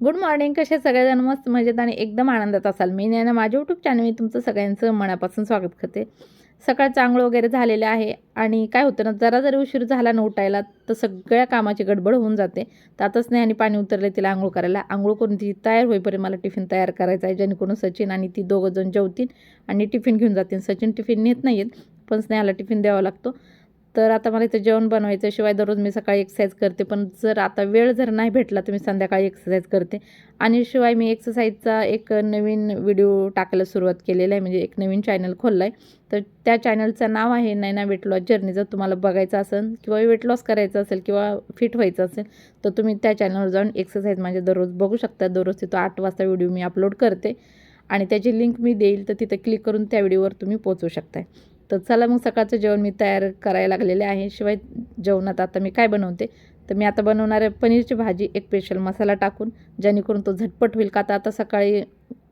Good morning कसे सगळेजण? मस्त मजेत आणि एकदम आनंदात असाल. मी ना माझ्या यूट्यूब चॅनलमध्ये मी तुमचं सगळ्यांचं मनापासून स्वागत करते. सकाळ चांगलं वगैरे झालेलं आहे आणि काय होतं ना जरा जरी उशीर झाला ना उठायला तर सगळ्या कामाची गडबड होऊन जाते. त्यातच नाही आणि पाणी उतरले तिला आंघोळ करायला. आंघोळ करून ती तयार होईपर्यंत मला टिफिन तयार करायचा आहे. जेणेकरून सचिन आणि ती दोघं जण जेवतील आणि टिफिन घेऊन जातील. सचिन टिफिन नेत नाही आहेत पण स्नेहाला टिफिन द्यावा लागतो. तर आता मला इथं जेवण बनवायचं शिवाय दररोज मी सकाळी एक्सरसाइज करते पण जर आता वेळ जर नाही भेटला तर मी संध्याकाळी एक्सरसाइज करते. आणि शिवाय मी एक्सरसाइजचा एक नवीन व्हिडिओ टाकायला सुरुवात केलेला आहे. म्हणजे एक नवीन चॅनल खोलला आहे तर त्या चॅनलचं नाव आहे नैना वेट लॉस जर्नी जर तुम्हाला बघायचं असेल किंवा वेट लॉस करायचं असेल किंवा फिट व्हायचं असेल तर तुम्ही त्या चॅनलवर जाऊन एक्सरसाइज माझ्या म्हणजे दररोज बघू शकता. दररोज तिथं आठ वाजता व्हिडिओ मी अपलोड करते. आणि त्याची लिंक मी देईल तर तिथं क्लिक करून त्या व्हिडिओवर तुम्ही पोचू शकताय. तर चला मग सकाळचं जेवण मी तयार करायला लागलेले आहे. शिवाय जेवणात आता मी काय बनवते? तर मी आता बनवणार आहे पनीरची भाजी एक स्पेशल मसाला टाकून जेणेकरून तो झटपट होईल का? तर आता सकाळी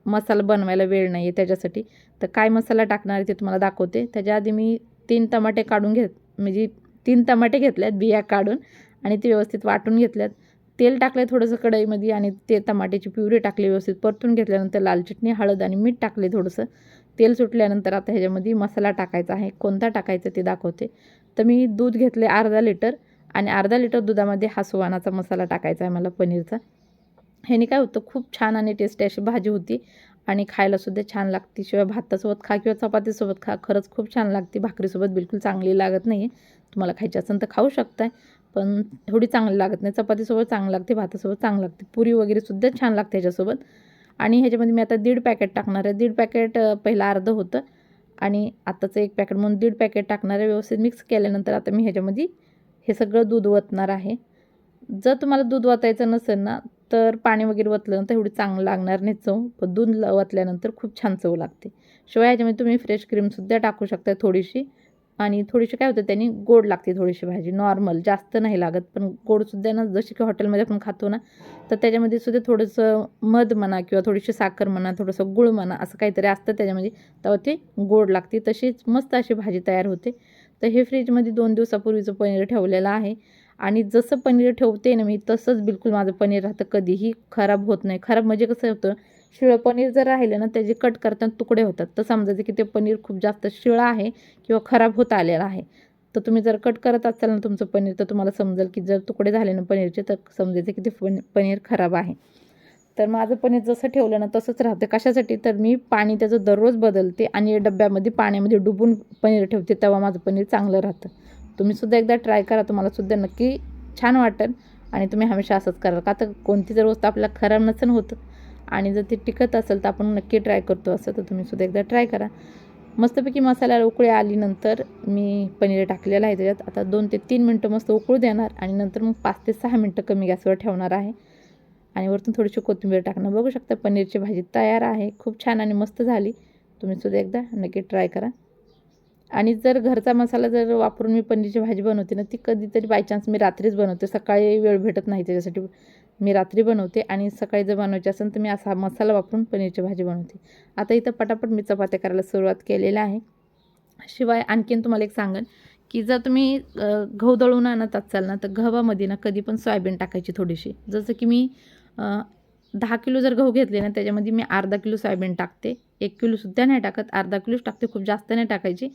मसाला बनवायला वेळ नाही आहे त्याच्यासाठी. तर काय मसाला टाकणार आहे ते तुम्हाला दाखवते. त्याच्या आधी मी तीन टमाटे काढून घेत म्हणजे तीन टमाटे घेतल्यात बिया काढून आणि ते व्यवस्थित वाटून घेतल्यात. तेल टाकलं थोडंसं कढईमध्ये आणि ते टमाट्याची प्युरी टाकली व्यवस्थित परतून घेतल्यानंतर लाल चटणी हळद आणि मीठ टाकले थोडंसं. तेल सुटल्यानंतर आता ह्याच्यामध्ये मसाला टाकायचा आहे. कोणता टाकायचा ते दाखवते. तर मी दूध घेतले अर्धा लिटर आणि अर्धा लिटर दुधामध्ये हा सुवानाचा मसाला टाकायचा आहे मला पनीरचा. ह्याने काय होतं खूप छान आणि टेस्टी अशी भाजी होती आणि खायलासुद्धा छान लागते. शिवाय भातासोबत खा किंवा चपातीसोबत खा खरंच खूप छान लागते. भाकरीसोबत बिलकुल चांगली लागत नाही आहे तुम्हाला खायची असेल तर खाऊ शकताय पण थोडी चांगली लागत नाही. चपातीसोबत चांगलं लागते भातासोबत चांगलं लागते. पुरी वगैरेसुद्धा छान लागते ह्याच्यासोबत. आणि ह्याच्यामध्ये मी आता दीड पॅकेट टाकणार आहे. दीड पॅकेट पहिलं अर्धं होतं आणि आताचं एक पॅकेट म्हणून दीड पॅकेट टाकणार आहे. व्यवस्थित मिक्स केल्यानंतर आता मी ह्याच्यामध्ये हे सगळं दूध ओतणार आहे. जर तुम्हाला दूध ओतायचं नसेल ना तर पाणी वगैरे ओतलं एवढी चांगलं लागणार नाही चव. पण दूध ल- ओतल्यानंतर खूप छान चव लागते. शिवाय ह्याच्यामध्ये तुम्ही फ्रेश क्रीमसुद्धा टाकू शकता थोडीशी. आणि थोडीशी काय होतं त्यांनी गोड लागते थोडीशी भाजी नॉर्मल जास्त नाही लागत पण गोडसुद्धा ना जशी की हॉटेलमध्ये आपण खातो ना तर त्याच्यामध्ये सुद्धा थोडंसं मध म्हणा किंवा थोडीशी साखर म्हणा थोडंसं गुळ म्हणा असं काहीतरी असतं त्याच्यामध्ये तेव्हा ते गोड लागते. तशीच मस्त अशी भाजी तयार होते. तर हे फ्रीजमध्ये दोन दिवसापूर्वीचं पनीर ठेवलेलं आहे. आणि जसं पनीर ठेवते ना मी तसंच बिलकुल माझं पनीर राहतं कधीही खराब होत नाही. खराब म्हणजे कसं होतं शिळं पनीर जर राहिलं ना त्याचे कट करताना तुकडे होतात. तर समजायचं की ते पनीर खूप जास्त शिळं आहे किंवा खराब होत आलेलं आहे. तर तुम्ही जर कट करत असाल ना तुमचं पनीर तर तुम्हाला समजेल की जर तुकडे झाले ना पनीरचे तर समजायचं की ते पन पनीर खराब आहे. तर माझं पनीर जसं ठेवलं ना तसंच राहतं. कशासाठी? तर मी पाणी त्याचं दररोज बदलते आणि डब्यामध्ये पाण्यामध्ये डुबून पनीर ठेवते तेव्हा माझं पनीर चांगलं राहतं. तुम्हीसुद्धा एकदा ट्राय करा तुम्हालासुद्धा नक्की छान वाटेल आणि तुम्ही हमेशा असंच कराल. का तर कोणती जर वस्तू आपल्याला खराब नसेल होतं आणि जर ते टिकत असेल तर आपण नक्की ट्राय करतो असं तर तुम्हीसुद्धा एकदा ट्राय करा. मस्तपैकी मसाल्याला उकळी आलीनंतर मी पनीर टाकलेलं आहे त्याच्यात. आता दोन ते तीन मिनटं मस्त उकळू देणार आणि नंतर मग पाच ते सहा मिनटं कमी गॅसवर ठेवणार आहे. आणि वरतून थोडीशी कोथिंबीर टाकणं. बघू शकता पनीरची भाजी तयार आहे. खूप छान आणि मस्त झाली. तुम्ही सुद्धा एकदा नक्की ट्राय करा. आणि जर घरचा मसाला जर वापरून मी पनीरची भाजी बनवते ना ती कधीतरी बाय चान्स मी रात्रीच बनवते. सकाळी वेळ भेटत नाही त्याच्यासाठी. मी रात्री बनवते आणि सकाळी जर बनवायची असेल तर मी असा मसाला वापरून पनीरची भाजी बनवते. आता इथं पटापट मी चपात्या करायला सुरुवात केलेलं आहे. शिवाय आणखीन तुम्हाला एक सांगेन की जर तुम्ही गहू दळून आणत असाल ना तर गव्हामध्ये ना कधी पण सोयाबीन टाकायची थोडीशी. जसं की मी दहा किलो जर गहू घेतले ना त्याच्यामध्ये मी अर्धा किलो सोयाबीन टाकते. एक किलोसुद्धा नाही टाकत अर्धा किलोच टाकते खूप जास्त नाही टाकायची.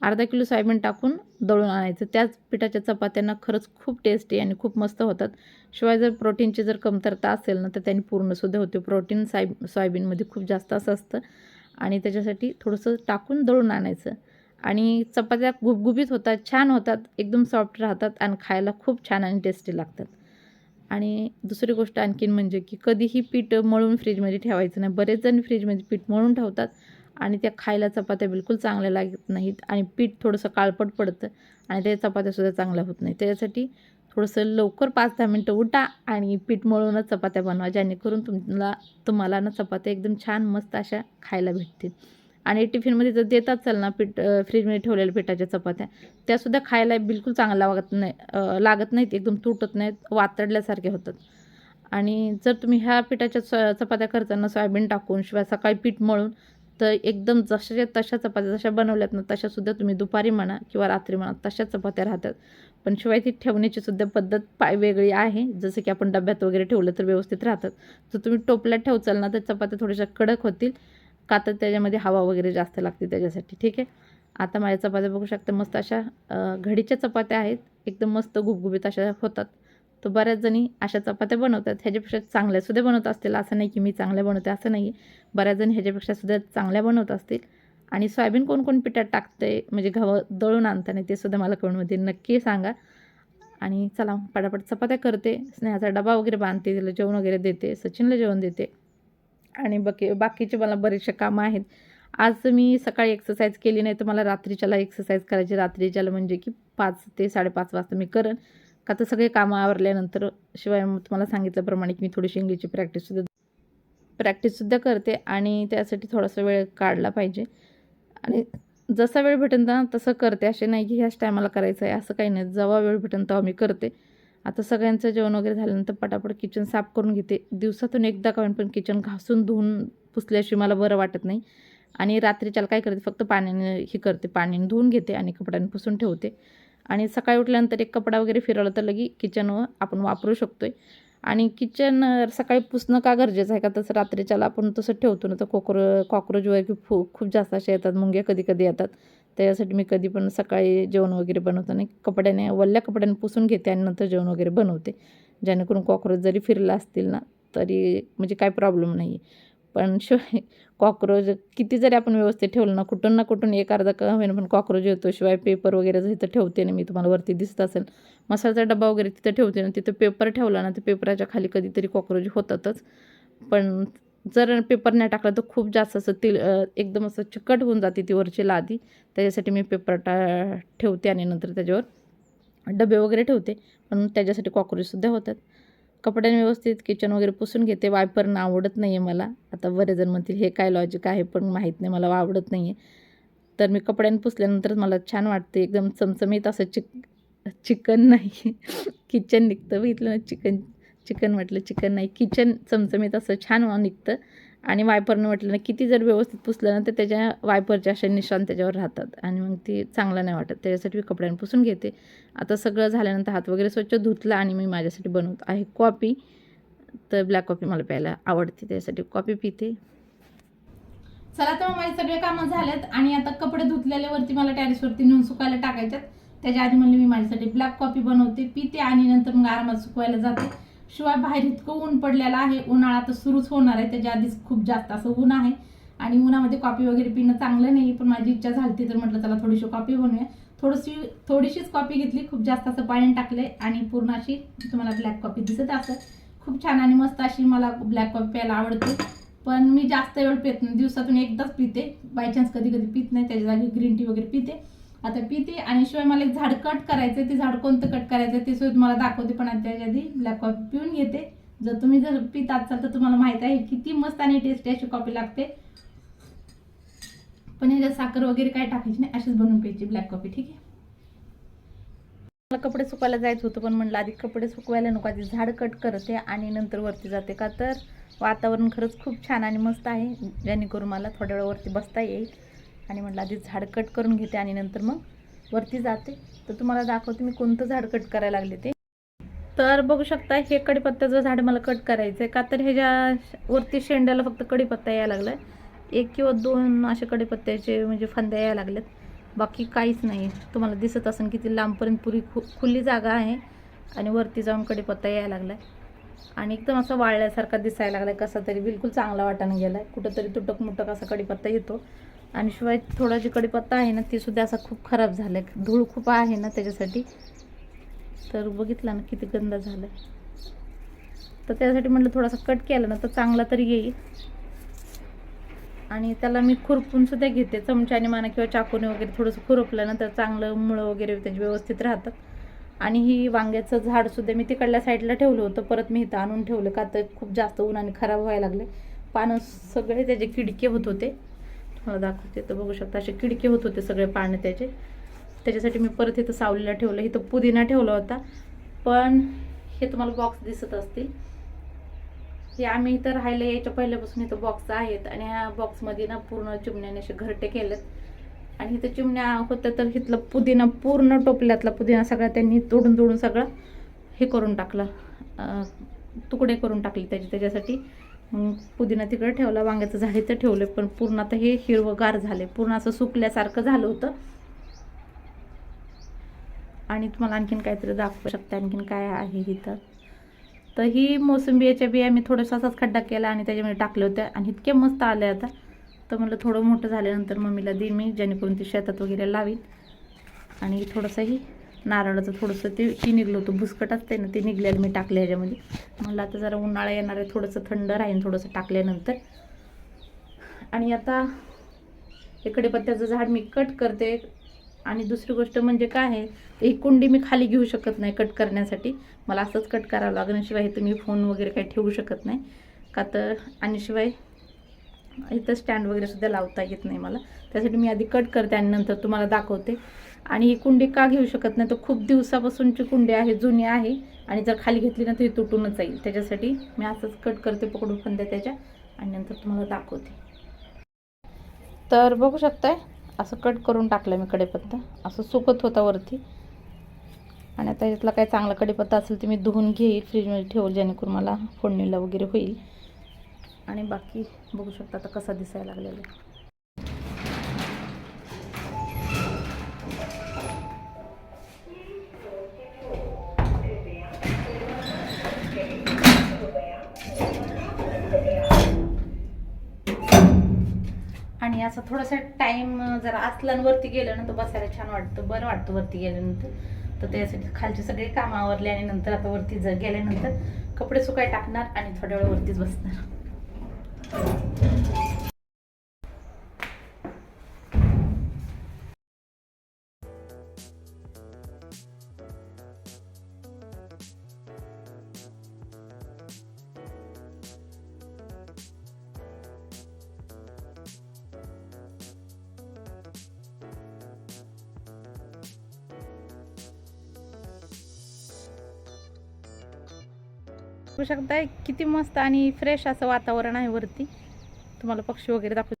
अर्धा किलो सोयाबीन टाकून दळून आणायचं. त्याच पिठाच्या चपात्यांना खरंच खूप टेस्टी आणि खूप मस्त होतात. शिवाय जर प्रोटीनची जर कमतरता असेल ना तर त्यांनी पूर्णसुद्धा होते. प्रोटीन साय सोयाबीनमध्ये खूप जास्त असं असतं. आणि त्याच्यासाठी थोडंसं टाकून दळून आणायचं. आणि चपात्या गुबगुबीत होतात छान होतात एकदम सॉफ्ट राहतात आणि खायला खूप छान आणि टेस्टी लागतात. आणि दुसरी गोष्ट आणखीन म्हणजे की कधीही पीठ मळून फ्रीजमध्ये ठेवायचं नाही. बरेच जण फ्रीजमध्ये पीठ मळून ठेवतात आणि त्या खायला चपात्या बिलकुल चांगल्या लागत नाहीत आणि पीठ थोडंसं काळपट पडतं आणि त्या चपात्यासुद्धा चांगल्या होत नाही त्याच्यासाठी थोडंसं लवकर पाच दहा मिनटं उठा आणि पीठ मळूनच चपात्या बनवा जेणेकरून तुम्हाला तुम्हाला ना चपात्या एकदम छान मस्त अशा खायला भेटतील. आणि टिफिनमध्ये जर देतात चल ना पीठ फ्रीजमध्ये ठेवलेल्या पिठाच्या चपात्या. त्यासुद्धा खायला बिलकुल चांगल्या लागत नाही लागत नाहीत एकदम तुटत नाहीत वातडल्यासारखे होतात. आणि जर तुम्ही ह्या पिठाच्या स चपात्या करताना सोयाबीन टाकून शिवाय सकाळी पीठ मळून तर एकदम जशाच्या तशा चपात्या जशा बनवल्यात ना तशासुद्धा तुम्ही दुपारी म्हणा किंवा रात्री म्हणा तशा चपात्या राहतात. पण शिवाय ती ठेवण्याची सुद्धा पद्धत पाय वेगळी आहे. जसं की आपण डब्यात वगैरे ठेवलं तर व्यवस्थित राहतात. तर तुम्ही टोपल्यात ठेवचाल ना तर चपात्या थोड्याशा कडक होतील. का तर त्याच्यामध्ये हवा वगैरे जास्त लागते त्याच्यासाठी. ठीक आहे? आता माझ्या चपात्या बघू शकता मस्त अशा घडीच्या चपात्या आहेत. एकदम मस्त गुबगुबीत अशा होतात. तर बऱ्याच जणी अशा चपात्या बनवतात. ह्याच्यापेक्षा चांगल्यासुद्धा बनवत असतील. असं नाही की मी चांगल्या बनवते असं नाही बऱ्याच जणी ह्याच्यापेक्षा सुद्धा चांगल्या बनवत असतील. आणि सोयाबीन कोण कोण पिठात टाकते म्हणजे गव्हा दळून आणताना ते सुद्धा मला कमेंटमध्ये नक्की सांगा. आणि चला पटापट चपात्या करते. स्नेहाचा डबा वगैरे बांधते तिला जेवण वगैरे देते सचिनला जेवण देते. आणि बाकी बाकीचे मला बरेचसे कामं आहेत. आज मी सकाळी एक्सरसाइज केली नाही तर मला रात्रीच्याला एक्सरसाइज करायची. रात्रीच्याला म्हणजे की पाच ते साडेपाच वाजता मी करेन. का तर सगळे कामं आवरल्यानंतर शिवाय मग तुम्हाला सांगितल्याप्रमाणे की मी थोडीशी इंग्लिशची प्रॅक्टिससुद्धा प्रॅक्टिससुद्धा करते आणि त्यासाठी थोडासा वेळ काढला पाहिजे. आणि जसा वेळ भेटेल ना तसं करते. असे नाही की ह्याच टायमाला करायचं आहे असं काही नाही. जेव्हा वेळ भेटेल तेव्हा मी करते. आता सगळ्यांचं जेवण वगैरे झाल्यानंतर पटापट किचन साफ करून घेते. दिवसातून एकदा का पण किचन घासून धुवून पुसल्याशिवाय मला बरं वाटत नाही. आणि रात्रीच्याला काय करते फक्त पाण्याने हे करते. पाण्याने धुवून घेते आणि कपड्याने पुसून ठेवते. आणि सकाळी उठल्यानंतर एक कपडा वगैरे फिरवला तर लगी किचन आपण वापरू शकतो आहे आणि किचन सकाळी पुसणं का गरजेचं आहे? का तसं रात्रीच्याला आपण तसं ठेवतो ना तर कोक्रो कॉक्रोच वगैरे खूप खूप जास्त असे येतात मुंग्या कधी कधी येतात. त्याच्यासाठी मी कधी पण सकाळी जेवण वगैरे बनवताना कपड्याने वल्ल्या कपड्याने पुसून घेते आणि नंतर जेवण वगैरे बनवते. जेणेकरून कॉक्रोच जरी फिरला असतील ना तरी म्हणजे काय प्रॉब्लेम नाही आहे पण शिवाय कॉक्रोच किती जरी आपण व्यवस्थित ठेवलं ना कुठून ना कुठून एक अर्धा का होईना पण कॉक्रोच येतो. शिवाय पेपर वगैरे जर इथं ठेवते ना मी तुम्हाला वरती दिसत असेल. मसाल्याचा डबा वगैरे तिथं ठेवते ना तिथं पेपर ठेवला ना तर पेपराच्या खाली कधीतरी कॉक्रोच होतातच. पण जर पेपर नाही टाकला तर खूप जास्त असं तेल एकदम असं चिकट होऊन जाते ती वरची लादी. त्याच्यासाठी मी पेपर टा ठेवते आणि नंतर त्याच्यावर डबे वगैरे ठेवते. पण त्याच्यासाठी कॉक्रोचसुद्धा होतात. कपड्याने व्यवस्थित किचन वगैरे पुसून घेते. वायपरनं आवडत नाही आहे मला. आता बरेच जण म्हणतील हे काय लॉजिक आहे? पण माहीत नाही मला आवडत नाही आहे तर मी कपड्याने पुसल्यानंतर मला छान वाटते. एकदम चमचमीत असं चिक चिकन नाही. किचन निघतं बघितलं ना चिकन चिकन म्हटलं चिकन नाही किचन चमचमीत असं छान निघतं. आणि वायपरनं म्हटलं ना किती जर व्यवस्थित पुसलं ना तर त्याच्या वायपरच्या अशा निशाण त्याच्यावर राहतात. आणि मग ती चांगलं नाही वाटत. त्याच्यासाठी मी कपड्याने पुसून घेते. आता सगळं झाल्यानंतर हात वगैरे स्वच्छ धुतला आणि मी माझ्यासाठी बनवत आहे कॉफी. तर ब्लॅक कॉफी मला प्यायला आवडते त्यासाठी कॉफी पिते. चला तर मग माझे सगळे कामं झालेत आणि आता कपडे धुतलेल्यावरती मला टॅरेसवरती नेऊन सुकायला टाकायच्यात. त्याच्या आधी म्हणले मी माझ्यासाठी ब्लॅक कॉफी बनवते पिते आणि नंतर मग आरामात सुकवायला जाते. शिवाय बाहेर इतकं ऊन पडलेलं आहे उन्हाळा तर सुरूच होणार आहे त्याच्या आधीच खूप जास्त असं ऊन आहे. आणि उन्हामध्ये कॉफी वगैरे पिणं चांगलं नाही पण माझी इच्छा झाली तर म्हटलं चला थोडीशी कॉफी बनवूया. थोडीशी थोडीशीच कॉफी घेतली खूप जास्त असं पाणी टाकले आणि पूर्ण अशी तुम्हाला ब्लॅक कॉफी दिसत असं. खूप छान आणि मस्त अशी मला ब्लॅक कॉफी प्यायला आवडते. पण मी जास्त वेळ पित नाही दिवसातून एकदाच पिते. बाय चान्स कधी कधी पित नाही त्याच्या जागी ग्रीन टी वगैरे पिते. आता पिते आणि शिवाय मला एक झाड कट करायचं ते झाड कोणतं कट करायचं ते सुद्धा तुम्हाला दाखवते पण त्याच्या आधी ब्लॅक पिऊन घेते. जर तुम्ही जर पित असाल तर तुम्हाला माहीत आहे किती मस्त आणि टेस्टी अशी कॉफी लागते. पण ह्याच्यात साखर वगैरे काय टाकायची नाही अशीच बनवून प्यायची ब्लॅक कॉफी ठीक आहे? मला कपडे सुकवायला जायचं होतं पण म्हणलं आधी कपडे सुकवायला नको आधी झाड कट करते आणि नंतर वरती जाते का? तर वातावरण खरंच खूप छान आणि मस्त आहे जेणेकरून मला थोड्या वेळावरती बसता येईल. आणि म्हटलं आधी झाड कट करून घेते आणि नंतर मग वरती जाते. तर तुम्हाला दाखवते मी कोणतं झाड कट करायला लागले ते. तर बघू शकता हे कडीपत्त्याचं झाड मला कट करायचं आहे का तर ह्याच्या वरती शेंड्याला फक्त कडीपत्ता यायला लागला एक किंवा दोन असे कडीपत्त्याचे म्हणजे फांद्या यायला लागल्यात. बाकी काहीच नाही तुम्हाला दिसत असेल किती लांबपर्यंत पुरी खु खुली जागा आहे आणि वरती जाऊन कडीपत्ता यायला लागला आणि एकदम असं वाळल्यासारखा दिसायला लागला कसा तरी. बिलकुल चांगला वाटाने गेला आहे कुठंतरी तुटक मुटक असा कडीपत्ता येतो. आणि शिवाय थोडा जी कडीपत्ता आहे ना तीसुद्धा असा खूप खराब झालाय. धूळ खूप आहे ना त्याच्यासाठी. तर बघितलं ना किती गंदा झालं तर त्यासाठी म्हटलं थोडासा कट केला ना तर चांगला तरी येईल. आणि त्याला मी खुरपून सुद्धा घेते. चमच्याने म्हणा किंवा चाकूने वगैरे थोडंसं खुरपलं ना तर चांगलं मुळं वगैरे त्याची व्यवस्थित राहतात आणि ही वांग्याचं झाडसुद्धा मी तिकडल्या साईडला ठेवलं होतं. परत मी इथं आणून ठेवलं. का तर खूप जास्त उन्हाने खराब व्हायला लागले पानं सगळे त्याचे किडके होत होते. तुम्हाला दाखवते. तर बघू शकता असे किडके होत होते सगळे पानं त्याचे. त्याच्यासाठी मी परत इथं सावलीला ठेवलं. इथं पुदिना ठेवला होता. पण हे तुम्हाला बॉक्स दिसत असतील. हे आम्ही इथं राहायला यायच्या पहिल्यापासून इथं बॉक्स आहेत. आणि ह्या बॉक्समध्ये ना पूर्ण चिमण्याने असे घरटे केलेत. आणि इथं चिमण्या होत्या तर इथलं पुदिना पूर्ण टोपल्यातला पुदिना सगळा त्यांनी तोडून तोडून सगळं हे करून टाकलं. तुकडे करून टाकले त्याचे त्याच्यासाठी. मग पुदिना तिकडे ठेवला वांग्याचं झाड इथं ठेवलं पण पूर्ण आता हे हिरवंगार झाले. पूर्ण असं सुकल्यासारखं झालं होतं. आणि तुम्हाला आणखीन काहीतरी दाखवू शकते आणखीन काय आहे इथं. तर ही मोसंबीच्या बिया मी थोडंसं असाच खड्डा केला आणि त्याच्यामध्ये टाकले होते आणि इतके मस्त आले आता. तर म्हणलं थोडं मोठं झाल्यानंतर मम्मीला देईन मी जेणेकरून ती शेतात वगैरे लावीन. आणि थोडंसंही नारळाचं थोडंसं ते ही निघलं होतं. भुसकट असते ना ते निघलेलं मी टाकले ह्याच्यामध्ये. मला आता जरा उन्हाळा येणार आहे थोडंसं थंड राहीन थोडंसं टाकल्यानंतर. आणि आता इकडे पत्त्याचं झाड मी कट करते. आणि दुसरी गोष्ट म्हणजे काय आहे ही कुंडी मी खाली घेऊ शकत नाही कट करण्यासाठी. मला असंच कट करावं लागेल शिवाय इथं मी फोन वगैरे काही ठेवू शकत नाही. का तर आणि शिवाय इथं स्टँड वगैरे सुद्धा लावता येत नाही मला. त्यासाठी मी आधी कट करते आणि नंतर तुम्हाला दाखवते. आणि ही कुंडी का घेऊ शकत नाही? तर खूप दिवसापासूनची कुंडी आहे जुनी आहे आणि जर खाली घेतली ना तर ही तुटूनच जाईल. त्याच्यासाठी मी असंच कट करते पकडून फंद्या त्याच्या. आणि नंतर तुम्हाला दाखवते. तर बघू शकताय असं कट करून टाकलं मी कडेपत्ता. असं सुकत होता वरती. आणि आता यातला काही चांगला कडेपत्ता असेल तर मी धुवून घेईल फ्रीजमध्ये ठेवल जेणेकरून मला फोडणीला वगैरे होईल. आणि बाकी बघू शकता आता कसा दिसायला लागलेला आहे. असं थोडासा टाइम जरा असला वरती गेलं ना तर बसायला छान वाटतं बरं वाटतं वरती गेल्यानंतर. तर त्यासाठी खालचे सगळे कामं आवरले आणि नंतर आता वरती ज गेल्यानंतर कपडे सुकाय टाकणार आणि थोड्या वेळ वरतीच बसणार. शकताय? किती मस्त आणि फ्रेश असं वातावरण आहे वरती. तुम्हाला पक्षी वगैरे दाखवू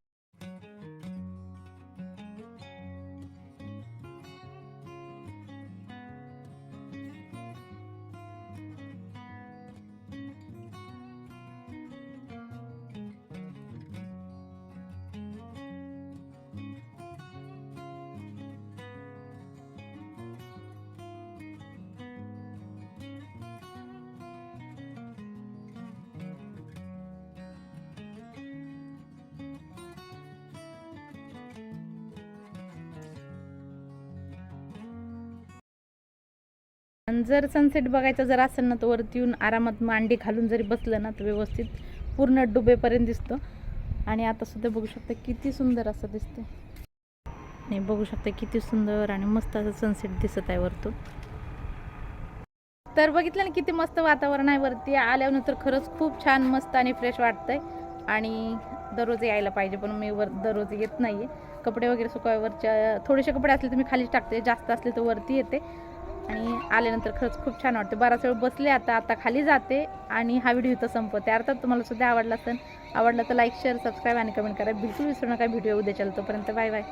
आणि जर सनसेट बघायचं जर असेल ना तर वरती येऊन आरामात मांडी घालून जरी बसलं ना तर व्यवस्थित पूर्ण डुबेपर्यंत दिसतो. आणि आता सुद्धा बघू शकता किती सुंदर असं दिसते आणि बघू शकता किती सुंदर आणि मस्त असं सनसेट दिसत आहे वरतून. तर बघितलं ना किती मस्त वातावरण आहे वरती. आल्यानंतर खरंच खूप छान मस्त आणि फ्रेश वाटतंय. आणि दररोज यायला पाहिजे पण मी वर दररोज येत नाही कपडे वगैरे सुकायवरच्या थोडेसे कपडे असले तर मी खालीच टाकते. जास्त असले तर वरती येते. आणि आल्यानंतर खरंच खूप छान वाटतं. बराच वेळ बसले आता आता खाली जाते आणि हा व्हिडिओ इथं संपवते. अर्थात तुम्हाला सुद्धा आवडला असेल आवडला तर लाईक शेअर सबस्क्राईब आणि कमेंट करा. बिलकुल विसरू नका व्हिडिओ उद्या तोपर्यंत. Bye bye